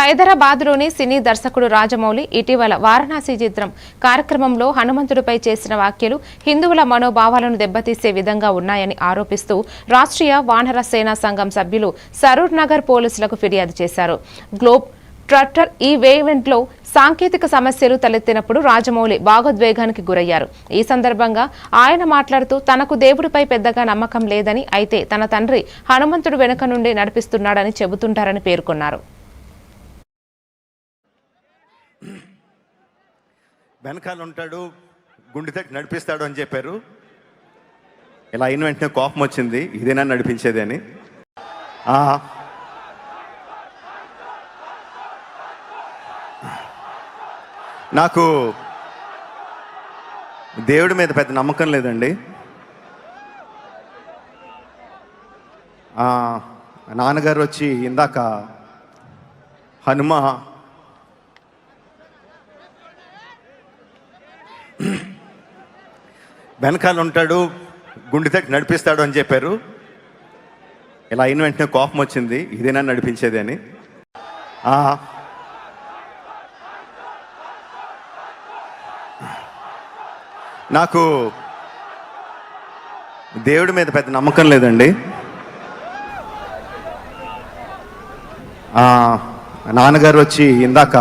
హైదరాబాద్లోని సినీ దర్శకుడు రాజమౌళి ఇటీవల వారణాసి చిత్రం కార్యక్రమంలో హనుమంతుడిపై చేసిన వ్యాఖ్యలు హిందువుల మనోభావాలను దెబ్బతీసే విధంగా ఉన్నాయని ఆరోపిస్తూ రాష్ట్రీయ వానర సేనా సంఘం సభ్యులు సరూర్ నగర్ పోలీసులకు ఫిర్యాదు చేశారు. గ్లోబ్ ట్రట్టర్ ఈ ఈవెంట్లో సాంకేతిక సమస్యలు తలెత్తినప్పుడు రాజమౌళి భాగోద్వేగానికి గురయ్యారు. ఈ సందర్భంగా ఆయన మాట్లాడుతూ తనకు దేవుడిపై పెద్దగా నమ్మకం లేదని అయితే తన తండ్రి హనుమంతుడు వెనుక నుండి నడిపిస్తున్నాడని చెబుతుంటారని పేర్కొన్నారు. వెనకాల ఉంటాడు గుండె తట్టి నడిపిస్తాడు అని చెప్పారు. ఇలా అయిన వెంటనే కోపం వచ్చింది ఇదేనా నడిపించేది అని. నాకు దేవుడి మీద పెద్ద నమ్మకం లేదండి. నాన్నగారు వచ్చి ఇందాక హనుమ వెనకాల ఉంటాడు గుండె తట్టి నడిపిస్తాడు అని చెప్పారు. ఇలా అయిన వెంటనే కోపం వచ్చింది ఇదేనా నడిపించేది అని. నాకు దేవుడి మీద పెద్ద నమ్మకం లేదండి. నాన్నగారు వచ్చి ఇందాక